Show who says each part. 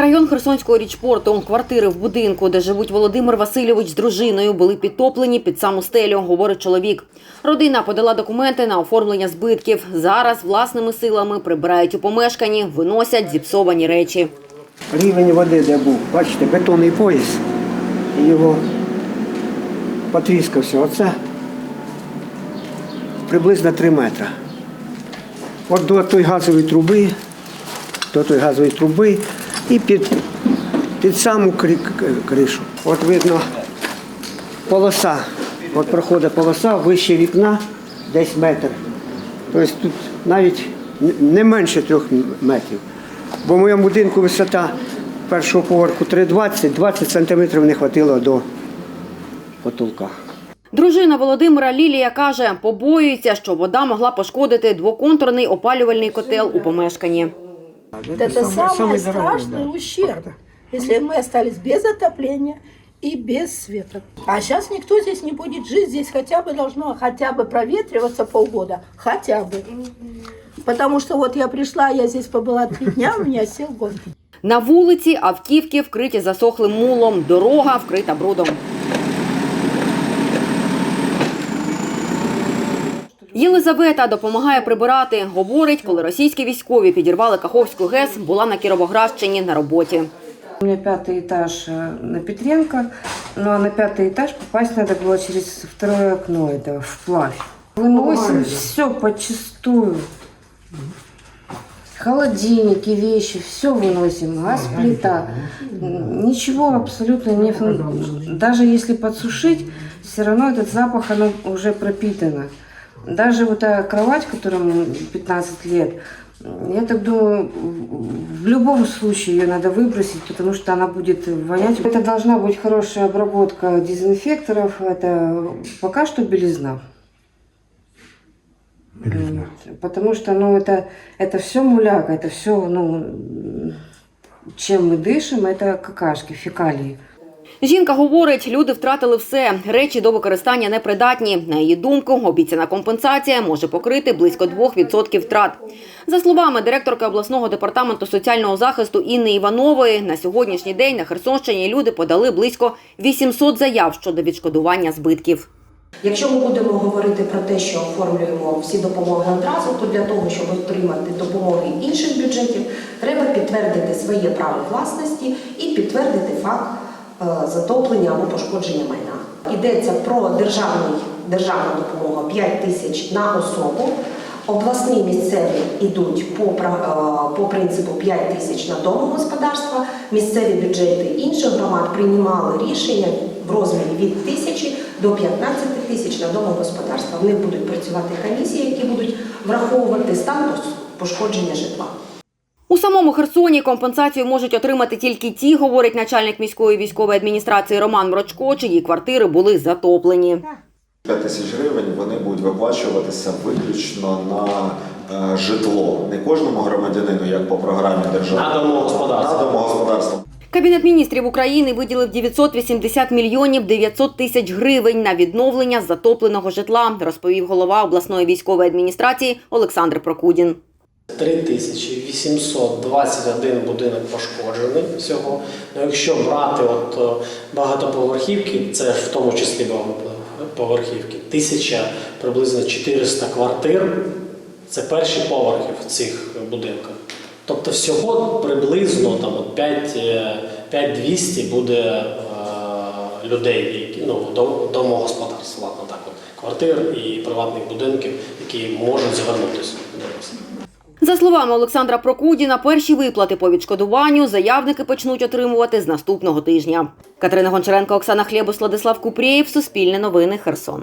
Speaker 1: Район Херсонського річпорту. Квартири в будинку, де живуть Володимир Васильович з дружиною, були підтоплені під саму стелю, говорить чоловік. Родина подала документи на оформлення збитків. Зараз власними силами прибирають у помешканні, виносять зіпсовані речі.
Speaker 2: Рівень води, де був, бачите, бетонний пояс, його потріскався. Оце приблизно 3 метри. От до тої газової труби, до тої газової труби і під, під саму кришу. От видно полоса. От проходить полоса вище вікна, десь метр. Тобто тут навіть не менше трьох метрів. Бо в моєму будинку висота першого поверху 3,20, 20 сантиметрів не вистачило до потолка.
Speaker 1: Дружина Володимира Лілія каже, побоюється, що вода могла пошкодити двоконтурний опалювальний котел у помешканні.
Speaker 3: Это самый страшный ущерб, если мы остались без отопления и без света. А сейчас никто здесь не будет жить, здесь хотя бы должно хотя бы проветриваться полгода, хотя бы. Потому что вот я пришла, я здесь побыла три дня, у меня сел год.
Speaker 1: На вулиці автівки вкриті засохлим мулом, дорога вкрита брудом. Єлизавета допомагає прибирати. Говорить, коли російські військові підірвали Каховську ГЕС, була на Кіровоградщині на роботі.
Speaker 4: У меня пятый этаж э, на Петренко, ну а на пятый этаж попасть надо было через второе окно, это вплавь. Выносим все подчистую. Холодильники, вещи, все выносим, газ, плита. М, Ничего абсолютно не... фон- Даже если подсушить, все равно этот запах, оно уже пропитано. Даже вот эта кровать, которому 15 лет, я так думаю, в любом случае ее надо выбросить, потому что она будет вонять. Это должна быть хорошая обработка дезинфекторов. Это пока что белизна. М, Потому что ну, это, это все муляка, это все, ну, чем мы дышим, это какашки, фекалии.
Speaker 1: Жінка говорить, люди втратили все. Речі до використання непридатні. На її думку, обіцяна компенсація може покрити близько 2% втрат. За словами директорки обласного департаменту соціального захисту Інни Іванової, на сьогоднішній день на Херсонщині люди подали близько 800 заяв щодо відшкодування збитків.
Speaker 5: Якщо ми будемо говорити про те, що оформлюємо всі допомоги одразу, то для того, щоб отримати допомоги інших бюджетів, треба підтвердити своє право власності і підтвердити факт затоплення або пошкодження майна. Йдеться про державний, державну допомогу 5 тисяч на особу. Обласні місцеві йдуть по, е, по принципу 5 тисяч на домогосподарства. Місцеві бюджети інших громад приймали рішення в розмірі від тисячі до 15 тисяч на домогосподарства. В них будуть працювати комісії, які будуть враховувати стан пошкодження житла.
Speaker 1: У самому Херсоні компенсацію можуть отримати тільки ті, говорить начальник міської військової адміністрації Роман Мрочко, чиї квартири були затоплені.
Speaker 6: 5 тисяч гривень вони будуть виплачуватися виключно на е, житло. Не кожному громадянину, як по програмі держави.
Speaker 7: На домогосподарство.
Speaker 6: На домогосподарство.
Speaker 1: Кабінет міністрів України виділив 980 мільйонів 900 тисяч гривень на відновлення затопленого житла, розповів голова обласної військової адміністрації Олександр Прокудін.
Speaker 7: 3821 будинок пошкоджений всього. Ну, якщо брати от е, багатоповерхівки, це в тому числі багатоповерхівки, 1000 приблизно 400 квартир це перші поверхи в цих будинках. Тобто всього приблизно там, 5, е, 5200 буде е, людей, які, ну, дом- домогосподарств, ладно, так от, квартир і приватних будинків, які можуть звернутися до нас.
Speaker 1: За словами Олександра Прокудіна, перші виплати по відшкодуванню заявники почнуть отримувати з наступного тижня. Катерина Гончаренко, Оксана Хлєбус, Владислав Купрієв, Суспільне новини, Херсон.